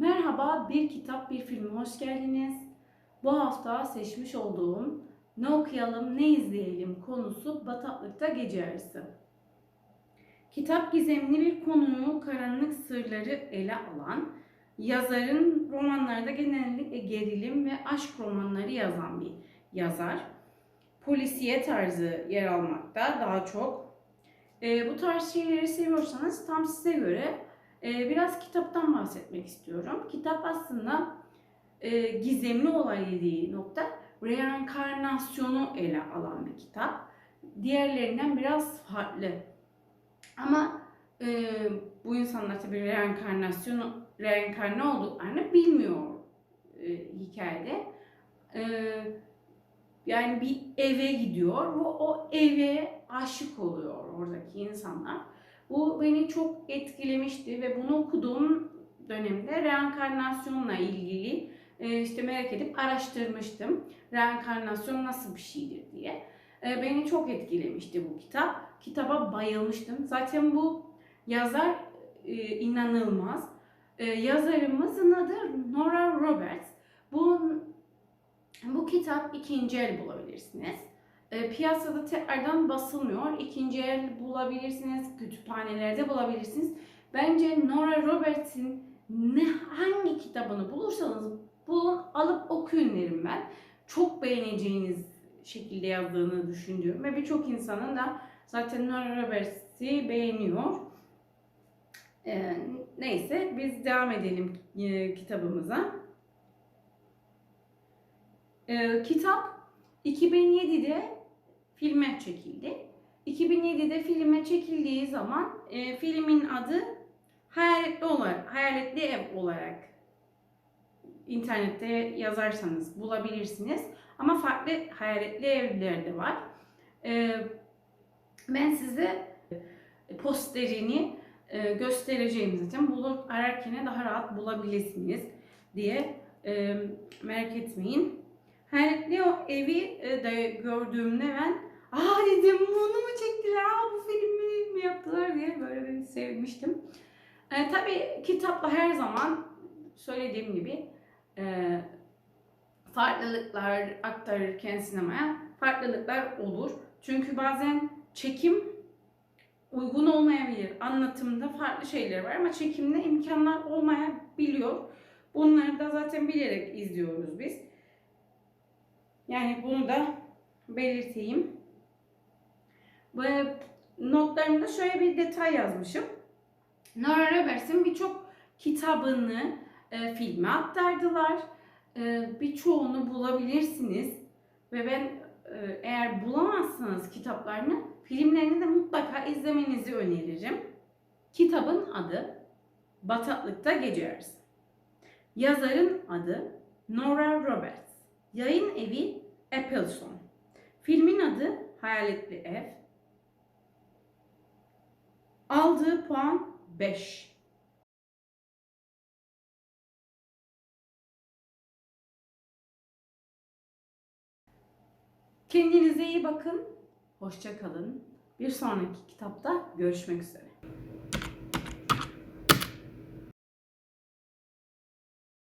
Merhaba, Bir Kitap Bir Filme hoş geldiniz. Bu hafta seçmiş olduğum Ne okuyalım, ne izleyelim konusu Bataklıkta Gece Yarısı. Kitap gizemli bir konuyu, karanlık sırları ele alan, yazarın romanlarda genellikle gerilim ve aşk romanları yazan bir yazar. Polisiye tarzı yer almakta daha çok. Ee, bu tarz şeyleri seviyorsanız tam size göre biraz kitaptan bahsetmek istiyorum. Kitap aslında e, gizemli olay dediği nokta reenkarnasyonu ele alan bir kitap. Diğerlerinden biraz farklı. Ama e, bu insanlar tabii reenkarnasyonu, reenkarne olduklarını bilmiyor e, hikayede. E, yani bir eve gidiyor ve o eve aşık oluyor oradaki insanlar. Bu beni çok etkilemişti ve bunu okuduğum dönemde reenkarnasyonla ilgili e, işte merak edip araştırmıştım. Reenkarnasyon nasıl bir şeydir diye. E, Beni çok etkilemişti bu kitap. Kitaba bayılmıştım. Zaten bu yazar e, inanılmaz. Yazarımızın adı Nora Roberts. Bu bu kitap ikinci el bulabilirsiniz. E, piyasada tekrardan basılmıyor. İkinci el bulabilirsiniz, kütüphanelerde bulabilirsiniz. Bence Nora Roberts'in ne hangi kitabını bulursanız bulun alıp okuyun derim ben. Çok beğeneceğiniz şekilde yazdığını düşünüyorum ve birçok insanın da zaten Nora Roberts'i beğeniyor. E, neyse biz devam edelim e, kitabımıza. E, kitap 2007'de filme çekildi. 2007'de filme çekildiği zaman e, filmin adı Hayaletli olarak, Hayaletli Ev olarak internette yazarsanız bulabilirsiniz. Ama farklı hayaletli evler de var. E, ben size posterini e, göstereceğim zaten. Bulur, ararken daha rahat bulabilirsiniz diye e, merak etmeyin. Hayaletli evi de gördüğümde ben aa dedim bunu mu çektiler, aa bu filmi mi yaptılar diye böyle bir sevmiştim. E, tabii kitapla her zaman söylediğim gibi e, farklılıklar aktarırken sinemaya farklılıklar olur. Çünkü bazen çekim uygun olmayabilir. Anlatımda farklı şeyler var ama çekimde imkanlar olmayabiliyor. Bunları da zaten bilerek izliyoruz biz. Yani bunu da belirteyim. Notlarımda şöyle bir detay yazmışım. Nora Roberts'in birçok kitabını e, filme aktardılar. E, birçoğunu bulabilirsiniz. Ve ben e, eğer bulamazsanız kitaplarını, filmlerini de mutlaka izlemenizi öneririm. Kitabın adı Bataklıkta Gece Yarısı. Yazarın adı Nora Roberts. Yayın evi Appleson. Filmin adı Hayaletli Ev. Aldığı puan 5. Kendinize iyi bakın. Hoşça kalın. Bir sonraki kitapta görüşmek üzere.